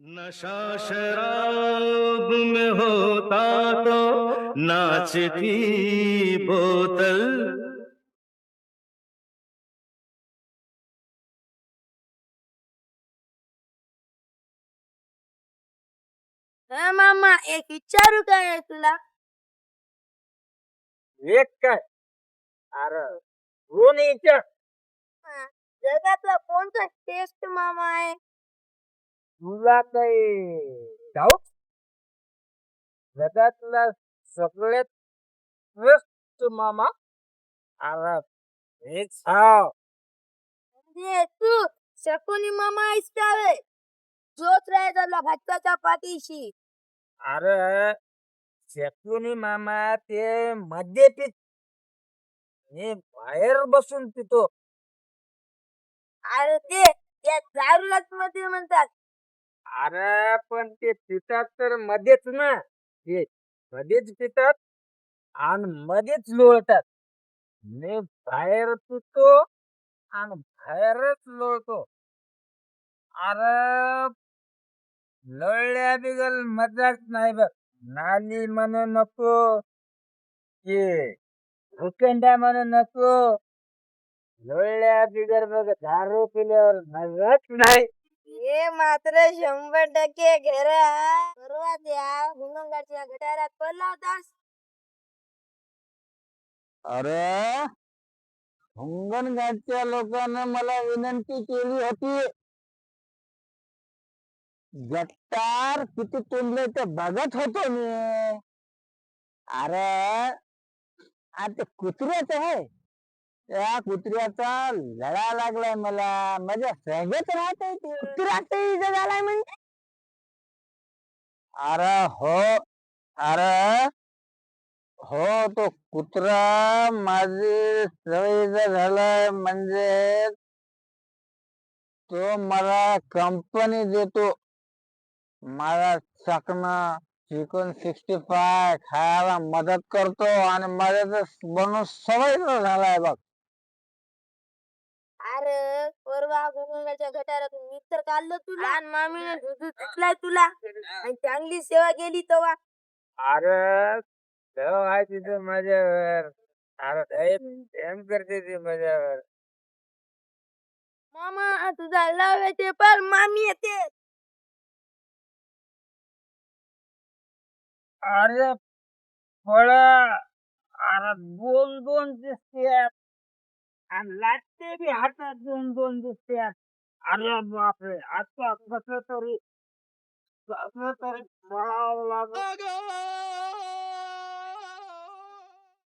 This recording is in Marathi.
नशा शराब में होता तो नाचती बोतल। हा मामा एक विचारू काय तुला? एक काय? अरे दोन विचार जगातला कोणता टेस्ट मामा आहे? तुला काही डाऊट जगातला सगळ्यात श्रेष्ठ मामा अरे हेच हाव म्हणजे तू शकुनी मामा रे? जोच राहायचा भाजपाच्या पाठीशी. अरे शकुनी मामा ते मध्ये पित मी बाहेर बसून पितो. अरे ते त्या दारूलाच मध्ये म्हणतात. अरे पण ते पितात तर मध्येच ना. ते मध्येच पितात आणि मध्येच लोळतात. मी बाहेर पितो आणि बाहेरच लोळतो. अरे लोळल्या बिगल मजाच नाही बघ. नाली म्हणू नको की भुकंडा म्हणू नको. लोळल्या बिगर बघ दारू पिल्यावर मजाच नाही. हे मात्र शंभर टक्के घेरा परवा द्या गुन्हेगारच्या गटारात पडला होतास. अरे हुंगणघाटच्या लोकांना मला विनंती केली होती. गट्टार किती तुंबले ते बघत होतो मी. अरे आता कुत्र्याच आहे. त्या कुत्र्याचा लढा लागलाय मला. माझ्या सगळ्यात राहत कुत्र्याचाही इजा झालाय म्हणजे? अरे हो अरे हो तो कुत्रा माझी सवयीचा झालाय म्हणजे तो मला कंपनी देतो. मला चकना चिकन सिक्स्टी फाय खायला मदत करतो आणि माझ्या बनून सवयीचा झालाय बघ. अरे परवा गुन्हेगारच्या गटारातून मी तर काढलं तुला. आणि मामीने दूध घेतलाय तुला. आणि चांगली सेवा केली तेव्हा अरे देव आहे तिथे माझ्यावर. अरे प्रेम करते ती माझ्यावर. मामा तुझा लव येते पण मामी येते. अरे फळा. अरे दोन दोन दिसतात आणि लाटते बी हातात दोन दोन दिसतात अरे बापरे आता कसं तरी कसं तरी पळावं लागत